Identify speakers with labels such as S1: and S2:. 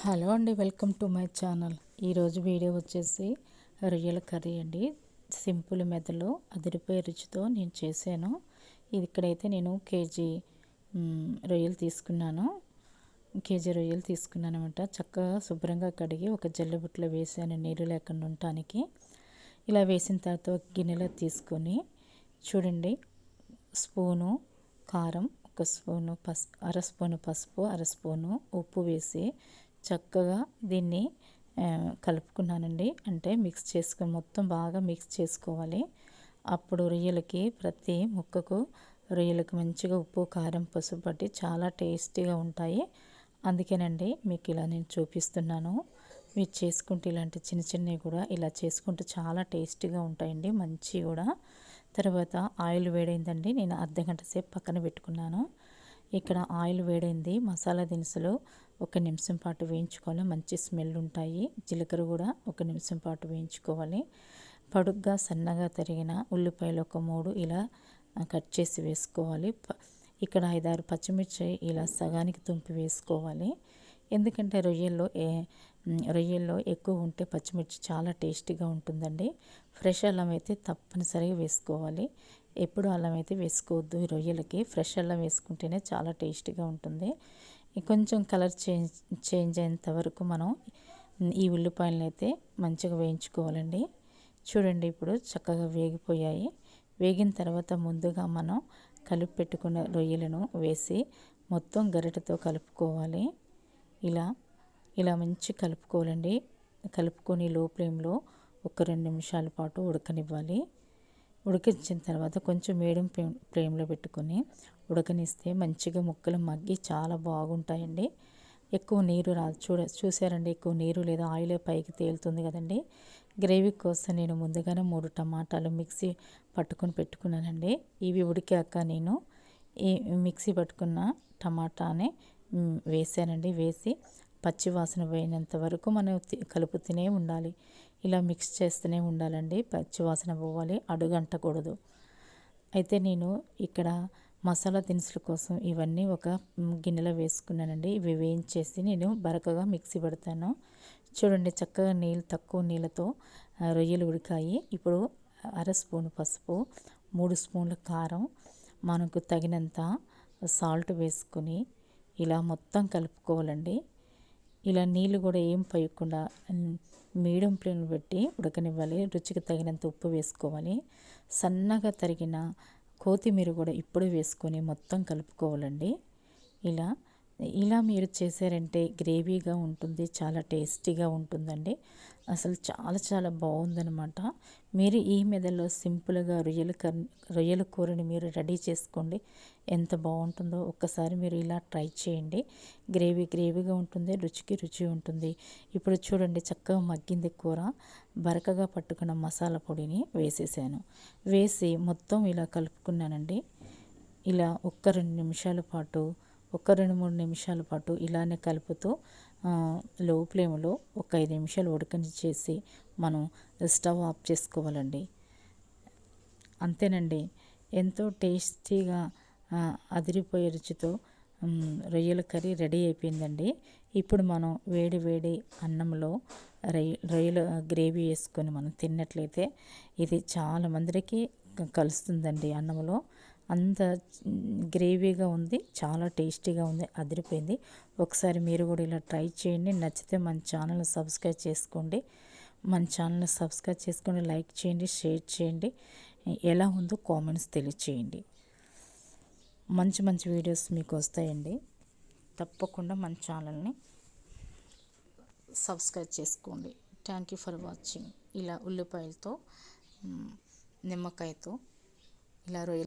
S1: Hello అండి welcome to my channel. ఈరోజు video వచ్చేసి రొయ్యల కర్రీ అండి. సింపుల్ మెదడు అదిరిపోయే రుచితో నేను చేశాను. ఇది ఇక్కడైతే నేను కేజీ రొయ్యలు తీసుకున్నాను. కేజీ రొయ్యలు తీసుకున్నాను అనమాట చక్కగా శుభ్రంగా కడిగి ఒక జల్లెబుట్లో వేసాను నీరు లేకుండా ఉండటానికి. ఇలా వేసిన తర్వాత ఒక గిన్నెలో తీసుకొని చూడండి స్పూను కారం ఒక స్పూను పసుపు అర స్పూను పసుపు అర స్పూను ఉప్పు వేసి చక్కగా దీన్ని కలుపుకున్నానండి. అంటే మిక్స్ చేసుకుని మొత్తం బాగా మిక్స్ చేసుకోవాలి. అప్పుడు రొయ్యలకి ప్రతి ముక్కకు రొయ్యలకు మంచిగా ఉప్పు కారం పసుపు పట్టి చాలా టేస్టీగా ఉంటాయి. అందుకేనండి మీకు ఇలా నేను చూపిస్తున్నాను. మీరు చేసుకుంటే ఇలాంటి చిన్న చిన్నవి కూడా ఇలా చేసుకుంటే చాలా టేస్టీగా ఉంటాయండి. మంచి కూడా. తర్వాత ఆయిల్ వేడైందండి. నేను అర్ధ గంట సేపు పక్కన పెట్టుకున్నాను. ఇక్కడ ఆయిల్ వేడైంది. మసాలా దినుసులు ఒక నిమిషం పాటు వేయించుకోవాలి. మంచి స్మెల్ ఉంటాయి. జీలకర్ర కూడా ఒక నిమిషం పాటు వేయించుకోవాలి. పడుగ్గా సన్నగా తరిగిన ఉల్లిపాయలు ఒక మూడు ఇలా కట్ చేసి వేసుకోవాలి. ప- ఇక్కడ ఐదారు పచ్చిమిర్చి ఇలా సగానికి తుంపి వేసుకోవాలి. ఎందుకంటే రొయ్యల్లో ఏ రొయ్యల్లో ఎక్కువ ఉంటే పచ్చిమిర్చి చాలా టేస్టీగా ఉంటుందండి. ఫ్రెష్ అల్లం అయితే తప్పనిసరిగా వేసుకోవాలి. ఎప్పుడు అల్లం అయితే వేసుకోవద్దు రొయ్యలకి. ఫ్రెష్ అల్లం వేసుకుంటేనే చాలా టేస్టీగా ఉంటుంది. కొంచెం కలర్ చేంజ్ చేంజ్ అయ్యేంత వరకు మనం ఈ ఉల్లిపాయలను అయితే మంచిగా వేయించుకోవాలండి. చూడండి ఇప్పుడు చక్కగా వేగిపోయాయి. వేగిన తర్వాత ముందుగా మనం కలిపి పెట్టుకున్న రొయ్యలను వేసి మొత్తం గరిటెతో కలుపుకోవాలి. ఇలా ఇలా మంచి కలుపుకోవాలండి. కలుపుకొని లో ఫ్లేమ్లో ఒక రెండు నిమిషాల పాటు ఉడకనివ్వాలి. ఉడికించిన తర్వాత కొంచెం మీడియం ఫ్లేమ్ ఫ్లేమ్లో పెట్టుకొని ఉడకనిస్తే మంచిగా ముక్కలు మగ్గి చాలా బాగుంటాయండి. ఎక్కువ నీరు రాదు. చూడ చూసారండి? ఎక్కువ నీరు లేదా ఆయిల్ పైకి తేలుతుంది కదండి. గ్రేవీ కోసం నేను ముందుగానే మూడు టమాటాలు మిక్సీ పట్టుకొని పెట్టుకున్నానండి. ఇవి ఉడికాక నేను ఈ మిక్సీ పట్టుకున్న టమాటాని వేసానండి. వేసి పచ్చివాసన పోయినంత వరకు మనం కలుపుతూనే ఉండాలి. ఇలా మిక్స్ చేస్తూనే ఉండాలండి. పచ్చి వాసన పోవాలి అడుగంటకూడదు. అయితే నేను ఇక్కడ మసాలా దినుసుల కోసం ఇవన్నీ ఒక గిన్నెలో వేసుకున్నానండి. ఇవి వేయించేసి నేను బరకగా మిక్సీ పెడతాను. చూడండి చక్కగా నీళ్ళు తక్కువ నీళ్ళతో రొయ్యలు ఉడికాయి. ఇప్పుడు అర స్పూన్ పసుపు మూడు స్పూన్ల కారం మనకు తగినంత సాల్ట్ వేసుకొని ఇలా మొత్తం కలుపుకోవాలండి. ఇలా నీళ్ళు కూడా ఏం పోయకుండా మీడియం ఫ్లేమ్ పెట్టి ఉడకనివ్వాలి రుచికి తగినంత ఉప్పు వేసుకోవాలి. సన్నగా తరిగిన కొత్తిమీర కూడా ఇప్పుడు వేసుకొని మొత్తం కలుపుకోవాలండి. ఇలా ఇలా మీరు చేశారంటే గ్రేవీగా ఉంటుంది చాలా టేస్టీగా ఉంటుందండి. అసలు చాలా చాలా బాగుందనమాట మీరు ఈ మెదలో సింపుల్గా రొయ్యల కర్ రొయ్యల కూరని మీరు రెడీ చేసుకోండి. ఎంత బాగుంటుందో ఒక్కసారి మీరు ఇలా ట్రై చేయండి. గ్రేవీ గ్రేవీగా ఉంటుంది రుచికి రుచి ఉంటుంది. ఇప్పుడు చూడండి చక్కగా మగ్గింది కూర. బరకగా పట్టుకున్న మసాలా పొడిని వేసేసాను. వేసి మొత్తం ఇలా కలుపుకున్నానండి. ఇలా ఒక్క రెండు నిమిషాల పాటు ఒక రెండు మూడు నిమిషాల పాటు ఇలానే కలుపుతూ లో ఫ్లేమ్లో ఒక ఐదు నిమిషాలు ఉడకని చేసి మనం స్టవ్ ఆఫ్ చేసుకోవాలండి. అంతేనండి. ఎంతో టేస్టీగా అదిరిపోయే రుచితో రొయ్యల కర్రీ రెడీ అయిపోయిందండి. ఇప్పుడు మనం వేడి వేడి అన్నంలో రొయ్య రొయ్యల గ్రేవీ వేసుకొని మనం తిన్నట్లయితే ఇది చాలా మందికి కలుస్తుందండి అన్నంలో. అంత గ్రేవీగా ఉంది చాలా టేస్టీగా ఉంది అదిరిపోయింది. ఒకసారి మీరు కూడా ఇలా ట్రై చేయండి. నచ్చితే మన ఛానల్ సబ్స్క్రైబ్ చేసుకోండి. మన ఛానల్ సబ్స్క్రైబ్ చేసుకోండి లైక్ చేయండి షేర్ చేయండి. ఎలా ఉందో కామెంట్స్ తెలియచేయండి. మంచి మంచి వీడియోస్ మీకు వస్తాయండి. తప్పకుండా మన ఛానల్ని సబ్స్క్రైబ్ చేసుకోండి. Thank you for watching. ఇలా ఉల్లిపాయలతో నిమ్మకాయతో ఇలా రొయ్యలు